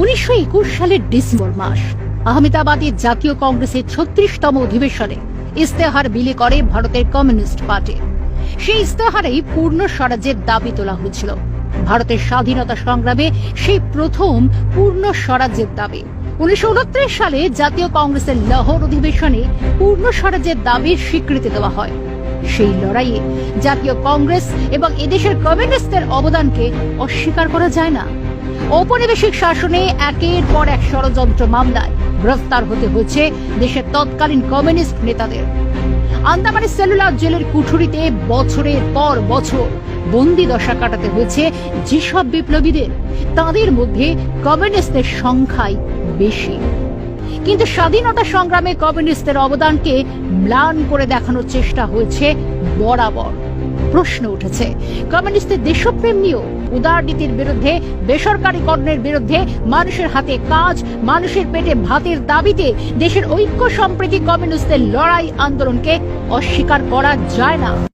উনিশশো একুশ সালের ডিসেম্বর মাস, আহমেদাবাদের জাতীয় কংগ্রেসের ছত্রিশতম অধিবেশনে ইস্তেহার বিলি করে ভারতের কমিউনিস্ট পার্টি। সেই ইস্তেহারেই পূর্ণ স্বরাজ্যের দাবি তোলা হয়েছিল। ভারতের স্বাধীনতা সংগ্রামে সেই প্রথম পূর্ণ স্বরাজ্যের দাবি। উনিশশো উনত্রিশ সালে জাতীয় কংগ্রেসের লাহোর অধিবেশনে পূর্ণ স্বরাজ্যের দাবির স্বীকৃতি দেওয়া হয়। সেই লড়াইয়ে জাতীয় কংগ্রেস এবং এদেশের কমিউনিস্টদের অবদানকে অস্বীকার করা যায় না। ঔপনিবেশিক শাসনে একের পর এক ষড়যন্ত্র মামলায় গ্রেফতার হতে হয়েছে দেশের তৎকালীন কমিউনিস্ট নেতাদের। আন্দামানের সেলুলার জেলের কুঠুরিতে বছরের পর বছর বন্দি দশা কাটাতে হয়েছে যেসব বিপ্লবীদের, তাদের মধ্যে কমিউনিস্টদের সংখ্যাই বেশি। কিন্তু স্বাধীনতা সংগ্রামে কমিউনিস্টদের অবদানকে ম্লান করে দেখানোর চেষ্টা হয়েছে বরাবর। প্রশ্ন উঠেছে। কমিউনিস্টদের দেশপ্রেম নিয়েও উদারনীতির বিরুদ্ধে, বেসরকারিকরণের বিরুদ্ধে মানুষের হাতে কাজ, মানুষের পেটে ভাতের দাবিতে দেশের ঐক্য সম্প্রীতি কমিউনিস্টদের লড়াই আন্দোলনকে অস্বীকার করা যায় না।